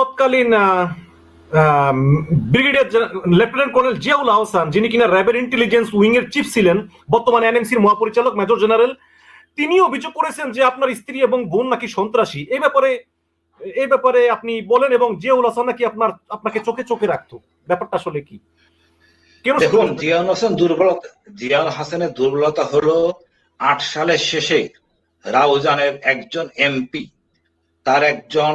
তৎকালীন brigadier lieutenant colonel Ziaul Ahsan যিনি কিনা র্যাবের ইন্টেলিজেন্স উইং এর চিফ ছিলেন বর্তমানে এনএমসির মহাপরিচালক মেজর জেনারেল তিনি অভিযোগ করেছেন যে আপনার স্ত্রী এবং বোন নাকি সন্ত্রাসী। এই ব্যাপারে এই ব্যাপারে আপনি বলেন এবং জিয়াউল হাসান নাকি আপনার আপনাকে চোখে চোখে রাখতো। ব্যাপারটা আসলে কি? দেখুন জিয়াউল হাসান দুর্বলতা জিয়াউল হাসানের দুর্বলতা হলো আট সালের শেষে রাউজানের একজন এমপি তার একজন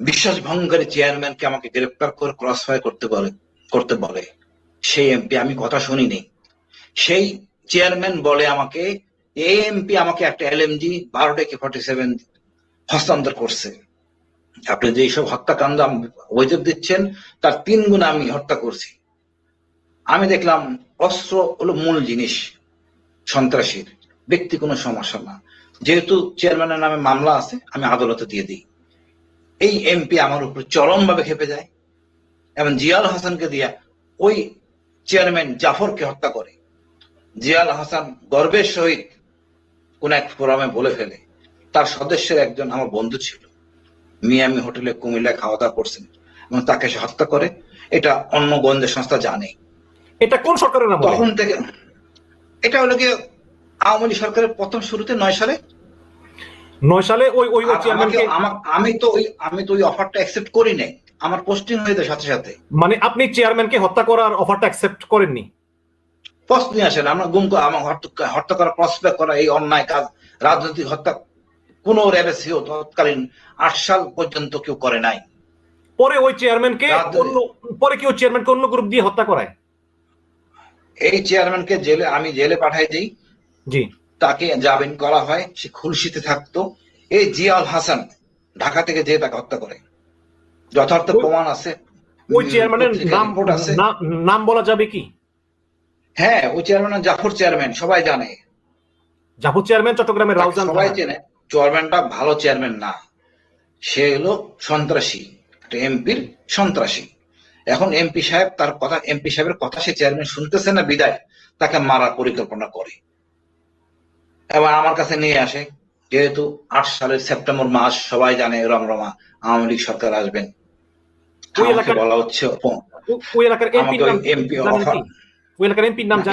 বিশ্বাস ভঙ্গকারী চেয়ারম্যানকে আমাকে গ্রেপ্তার করে ক্রস ফায়ার করতে বলে করতে বলে। সেই এমপি, আমি কথা শুনিনি। সেই চেয়ারম্যান বলে আমাকে, এই এমপি আমাকে একটা এলএমজি বারোটা কে ফর্টি সেভেন হস্তান্তর করছে। আপনি যে সব হত্যাকাণ্ড অভিযোগ দিচ্ছেন, তার তিন গুণ আমি হত্যা করছি। আমি দেখলাম অস্ত্র হলো মূল জিনিস, সন্ত্রাসীর। ব্যক্তি কোনো সমস্যা না। যেহেতু চেয়ারম্যানের নামে মামলা আছে, আমি আদালতে দিয়ে দিই। এই এমপি আমার উপর চরমভাবে খেপে যায়। এবং জিয়াল হাসানকে দিয়া ওই চেয়ারম্যান জাফরকে হত্যা করে। জিয়াল হাসান গর্বের সহিত কোন এক ফোরামে বলে ফেলে তার সদস্যের একজন আমার বন্ধু ছিল। মিয়ামি হোটেলে কুমিল্লায় খাওয়া দাওয়া করছেন এবং তাকে সে হত্যা করে। এটা অন্য গোয়েন্দা সংস্থা জানে। এটা কোন সরকারের তখন থেকে এটা হলো কি আওয়ামী লীগ সরকারের প্রথম শুরুতে নয় সালে নয় সালে ওই ওই চেয়ারম্যানকে আমি তো ওই আমি তো ওই অফারটা অ্যাকসেপ্ট করি নাই। আমার পোস্টিং হয়ে যায় সাথে সাথে। মানে আপনি চেয়ারম্যানকে হত্যা করার অফারটা অ্যাকসেপ্ট করেননি? নিয়ে আসেন আমরা গুম আমার হত্যা- করা প্রসপেক্ট করা এই অন্যায় কাজ রাজনৈতিক হত্যা কোন র্যাবে সিও তৎকালীন আট সাল পর্যন্ত কেউ করে নাই। পরে ওই চেয়ারম্যানকে অন্য পরে কি ওই চেয়ারম্যানকে অন্য গ্রুপ দিয়ে হত্যা করায়? এই চেয়ারম্যানকে জেলে আমি জেলে পাঠাই দিই। জি। তাকে জামিন করা হয় সে খুলশিতে থাকতো। এই জিয়াল হাসান ঢাকা থেকে যে তাকে হত্যা করে। যথার্থ প্রমাণ আছে। ওই চেয়ারম্যানের নাম আছে। নাম- বলা যাবে কি? হ্যাঁ ওই চেয়ারম্যান জাফর চেয়ারম্যান সবাই জানে। জাফর চেয়ারম্যান চট্টগ্রামের রাউজান সবাই চেনে। চেয়ারম্যানটা ভালো চেয়ারম্যান না। সে হলো সন্ত্রাসী একটা এমপির সন্ত্রাসী। এখন এমপি সাহেব তার কথা এমপি সাহেবের কথা সে চেয়ারম্যান শুনতেছে না বিদায় তাকে মারার পরিকল্পনা করে। এবার আমার কাছে নিয়ে আসে যেহেতু আট সালের সেপ্টেম্বর মাস সবাই জানে রমরমা আওয়ামী লীগ সরকার আসবেন। বলা হচ্ছে জানেন অফার-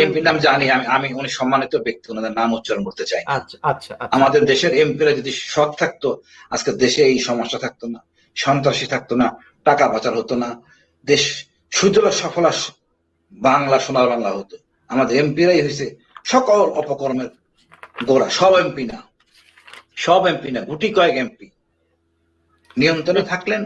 এমপির নাম জানি আমি আমি উনি সম্মানিত ব্যক্তি ওনাদের নাম উচ্চারণ করতে চাই। আচ্ছা আচ্ছা আচ্ছা। আমাদের দেশের এমপিরা যদি সৎ থাকতো আজকে দেশে এই সমস্যা থাকতো না সন্ত্রাসী থাকতো না টাকা পাচার হতো না দেশ সুদূর সফল বাংলা সোনার বাংলা হতো। আমাদের এমপিরাই হয়েছে সকল অপকর্মের গোড়া সব এমপি না। সব এমপি না গুটি কয়েক এমপি। নিয়ন্ত্রণে থাকলেন